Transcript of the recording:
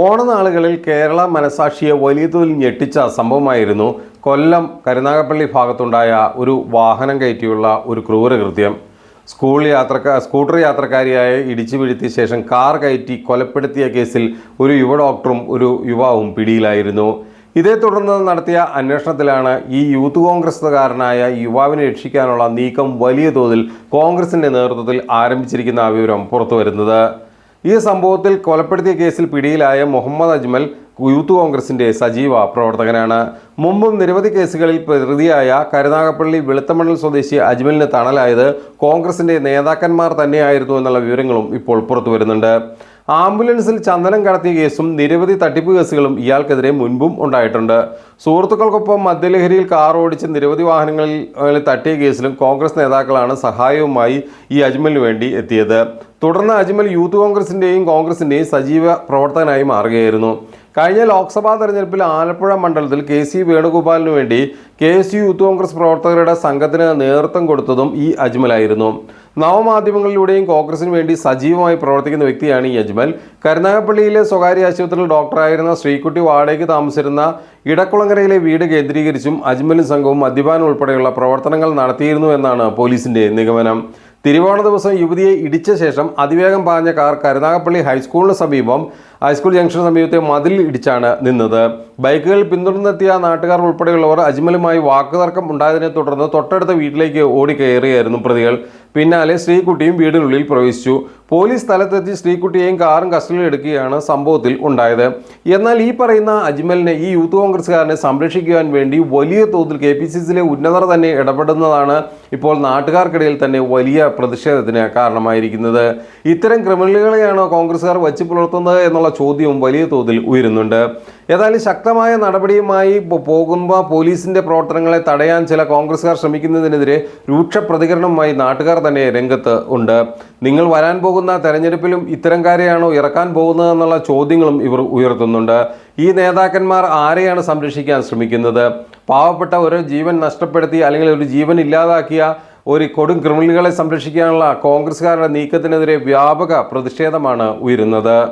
ഓണനാളുകളിൽ കേരള മനസാക്ഷിയെ വലിയ തോതിൽ ഞെട്ടിച്ച സംഭവമായിരുന്നു കൊല്ലം കരുനാഗപ്പള്ളി ഭാഗത്തുണ്ടായ ഒരു വാഹനം കയറ്റിയുള്ള ഒരു ക്രൂരകൃത്യം. സ്കൂൾ യാത്രക്കാർ സ്കൂട്ടർ യാത്രക്കാരിയായ ഇടിച്ചു വീഴ്ത്തിയ ശേഷം കാർ കയറ്റി കൊലപ്പെടുത്തിയ കേസിൽ ഒരു യുവ ഡോക്ടറും ഒരു യുവാവും പിടിയിലായിരുന്നു. ഇതേ തുടർന്ന് നടത്തിയ അന്വേഷണത്തിലാണ് ഈ യൂത്ത് കോൺഗ്രസ്സുകാരനായ യുവാവിനെ രക്ഷിക്കാനുള്ള നീക്കം വലിയ തോതിൽ കോൺഗ്രസിന്റെ നേതൃത്വത്തിൽ ആരംഭിച്ചിരിക്കുന്ന വിവരം പുറത്തുവരുന്നത്. ഈ സംഭവത്തിൽ കൊലപ്പെടുത്തിയ കേസിൽ പിടിയിലായ മുഹമ്മദ് അജ്മൽ യൂത്ത് കോൺഗ്രസിന്റെ സജീവ പ്രവർത്തകനാണ്. മുമ്പും നിരവധി കേസുകളിൽ പ്രതിയായ കരുനാഗപ്പള്ളി വെളുത്തമണൽ സ്വദേശി അജ്മലിന് തണലായത് കോൺഗ്രസിന്റെ നേതാക്കന്മാർ തന്നെയായിരുന്നു എന്നുള്ള വിവരങ്ങളും ഇപ്പോൾ പുറത്തു വരുന്നുണ്ട് ആംബുലൻസിൽ ചന്ദനം കടത്തിയ കേസും നിരവധി തട്ടിപ്പ് കേസുകളും ഇയാൾക്കെതിരെ മുൻപും ഉണ്ടായിട്ടുണ്ട്. സുഹൃത്തുക്കൾക്കൊപ്പം മദ്യലഹരിയിൽ കാർ ഓടിച്ച് നിരവധി വാഹനങ്ങളിൽ തട്ടിയ കേസിലും കോൺഗ്രസ് നേതാക്കളാണ് സഹായവുമായി ഈ അജ്മലിന് വേണ്ടി എത്തിയത്. തുടർന്ന് അജ്മൽ യൂത്ത് കോൺഗ്രസിന്റെയും കോൺഗ്രസിന്റെയും സജീവ പ്രവർത്തകനായി മാറുകയായിരുന്നു. കഴിഞ്ഞ ലോക്സഭാ തെരഞ്ഞെടുപ്പിൽ ആലപ്പുഴ മണ്ഡലത്തിൽ കെ സി വേണുഗോപാലിന് വേണ്ടി K S U youth congress പ്രവർത്തകരുടെ സംഘത്തിന് നേതൃത്വം കൊടുത്തതും ഈ അജ്മലായിരുന്നു. നവമാധ്യമങ്ങളിലൂടെയും കോൺഗ്രസിന് വേണ്ടി സജീവമായി പ്രവർത്തിക്കുന്ന വ്യക്തിയാണ് ഈ അജ്മൽ. കരുനാഗപ്പള്ളിയിലെ സ്വകാര്യ ആശുപത്രിയിൽ ഡോക്ടറായിരുന്ന ശ്രീക്കുട്ടി വാടകയ്ക്ക് താമസിച്ചിരുന്ന ഇടക്കുളങ്ങരയിലെ വീട് കേന്ദ്രീകരിച്ചും അജ്മലും സംഘവും മദ്യപാനം ഉൾപ്പെടെയുള്ള പ്രവർത്തനങ്ങൾ നടത്തിയിരുന്നു എന്നാണ് പോലീസിന്റെ നിഗമനം. തിരുവോണ ദിവസം യുവതിയെ ഇടിച്ച ശേഷം അതിവേഗം പാഞ്ഞ കാർ കരുനാഗപ്പള്ളി ഹൈസ്കൂളിന് സമീപം ഹൈസ്കൂൾ ജംഗ്ഷന് സമീപത്തെ മതിൽ ഇടിച്ചാണ് നിന്നത്. ബൈക്കുകൾ പിന്തുടർന്നെത്തിയ നാട്ടുകാർ ഉൾപ്പെടെയുള്ളവർ അജ്മലുമായി വാക്കുതർക്കം ഉണ്ടായതിനെ തുടർന്ന് തൊട്ടടുത്ത വീട്ടിലേക്ക് ഓടിക്കയറിയായിരുന്നു പ്രതികൾ. പിന്നാലെ ശ്രീകുട്ടിയും വീടിനുള്ളിൽ പ്രവേശിച്ചു. പോലീസ് സ്ഥലത്തെത്തി ശ്രീകുട്ടിയെയും കാറും കസ്റ്റഡിയിൽ എടുക്കുകയാണ് സംഭവത്തിൽ ഉണ്ടായത്. എന്നാൽ ഈ പറയുന്ന അജ്മലിനെ ഈ യൂത്ത് കോൺഗ്രസ്സുകാരനെ സംരക്ഷിക്കുവാൻ വേണ്ടി വലിയ തോതിൽ കെ പി സി സിയിലെ ഉന്നതർ തന്നെ ഇടപെടുന്നതാണ് ഇപ്പോൾ നാട്ടുകാർക്കിടയിൽ തന്നെ വലിയ പ്രതിഷേധത്തിന് കാരണമായിരിക്കുന്നത്. ഇത്തരം ക്രിമിനലുകളെയാണോ കോൺഗ്രസ്സുകാർ വച്ച് പുലർത്തുന്നത് എന്നുള്ള ചോദ്യവും വലിയ തോതിൽ ഉയരുന്നുണ്ട്. ഏതായാലും ശക്തമായ നടപടിയുമായി പോകുമ്പോൾ പോലീസിന്റെ പ്രവർത്തനങ്ങളെ തടയാൻ ചില കോൺഗ്രസ്സുകാർ ശ്രമിക്കുന്നതിനെതിരെ രൂക്ഷ പ്രതികരണവുമായി നാട്ടുകാർ തന്നെ രംഗത്ത് ഉണ്ട്. നിങ്ങൾ വരാൻ പോകുന്ന തെരഞ്ഞെടുപ്പിലും ഇത്തരംകാരെയാണോ ഇറക്കാൻ പോകുന്നത് എന്നുള്ള ചോദ്യങ്ങളും ഇവർ ഉയർത്തുന്നുണ്ട്. ഈ നേതാക്കന്മാർ ആരെയാണ് സംരക്ഷിക്കാൻ ശ്രമിക്കുന്നത്? പാവപ്പെട്ട ഒരു ജീവൻ നഷ്ടപ്പെടുത്തി അല്ലെങ്കിൽ ഒരു ജീവൻ ഇല്ലാതാക്കിയ ഒരു കൊടും ക്രിമിനലുകളെ സംരക്ഷിക്കാനുള്ള കോൺഗ്രസ്സുകാരുടെ നീക്കത്തിനെതിരെ വ്യാപക പ്രതിഷേധമാണ് ഉയരുന്നത്.